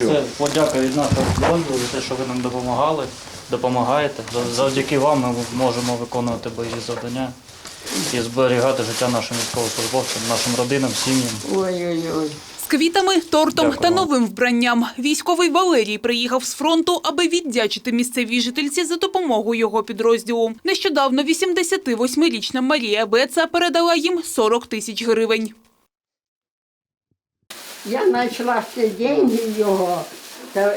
Це подяка від нашого підрозділу за те, що ви нам допомагали, допомагаєте. За- Завдяки вам ми можемо виконувати бойові завдання і зберігати життя нашим військовослужбовцям, нашим родинам, сім'ям. Ой-ой-ой. З квітами, тортом Дякую та новим вбранням військовий Валерій приїхав з фронту, аби віддячити місцевій жительці за допомогу його підрозділу. Нещодавно 88-річна Марія Беца передала їм 40 тисяч гривень. Я знайшла ще деньги його, та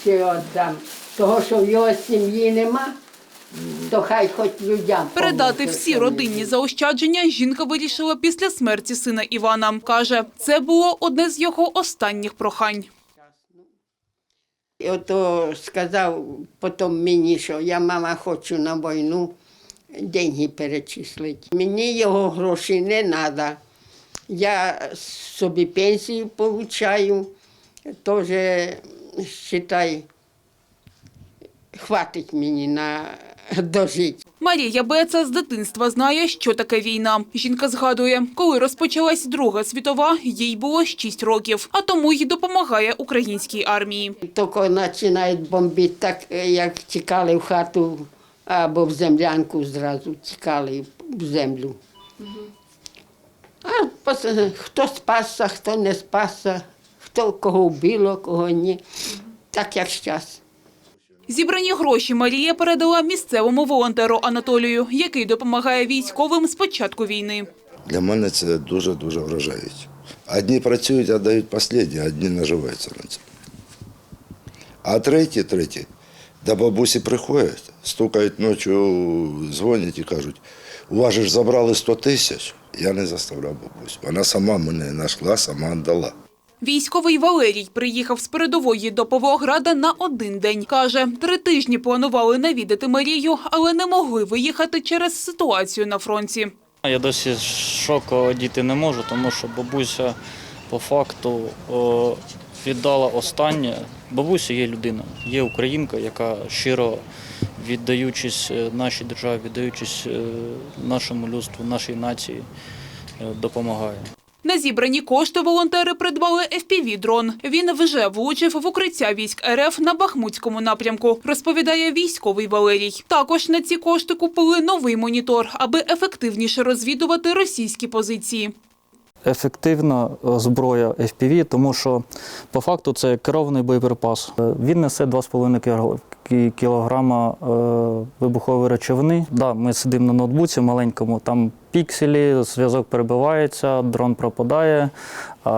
ще віддам. Того, що в його сім'ї нема, то хай хоч людям. Передати всі родинні мені. заощадження жінка вирішила після смерті сина Івана. Каже, це було одне з його останніх прохань. І ото сказав потім мені, що я мама хочу на війну деньги перечислити. Мені його грошей не треба. Я собі пенсію получаю, теж вважай, хватить мені на дожити. Марія Беца з дитинства знає, що таке війна. Жінка згадує, коли розпочалась Друга світова, їй було 6 років, а тому й допомагає українській армії. Тільки починають бомбити, так як тікали в хату або в землянку зразу тікали в землю. Хто спасся, хто не спасся, хто кого вбило, кого ні. Так як зараз. Зібрані гроші Марія передала місцевому волонтеру Анатолію, який допомагає військовим з початку війни. Для мене це дуже-дуже вражають. Одні працюють, а дають останні, а одні наживаються на це. А треті, треті, до бабусі приходять, стукають ночі, дзвонять і кажуть, у вас же ж забрали 100 тисяч. Я не заставляв бабусю. Вона сама мене знайшла, сама дала. Військовий Валерій приїхав з передової до Павлограда на один день. Каже, три тижні планували навідати Марію, але не могли виїхати через ситуацію на фронті. Я досі шоку діти не можу, тому що бабуся по факту о, віддала останнє. Бабуся є людина, є українка, яка щиро віддаючись е, нашій державі, віддаючись е, нашому людству, нашій нації, е, допомагає. На зібрані кошти волонтери придбали FPV-дрон. Він вже влучив в укриття військ РФ на Бахмутському напрямку, розповідає військовий Валерій. Також на ці кошти купили новий монітор, аби ефективніше розвідувати російські позиції. Ефективна зброя FPV, тому що по факту це керований боєприпас. Е, Він несе 2,5 кіло- кі- кілограма е, вибухової речовини. Да, ми сидимо на ноутбуці маленькому, там пікселі, зв'язок перебивається, дрон пропадає, а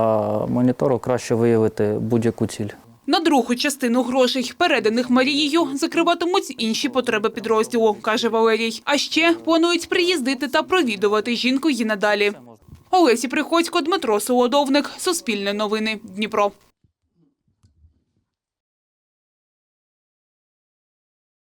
монітору краще виявити будь-яку ціль. На другу частину грошей, переданих Марією, закриватимуть інші потреби підрозділу, каже Валерій. А ще планують приїздити та провідувати жінку її надалі. Олесі Приходько, Дмитро Солодовник, Суспільне новини, Дніпро.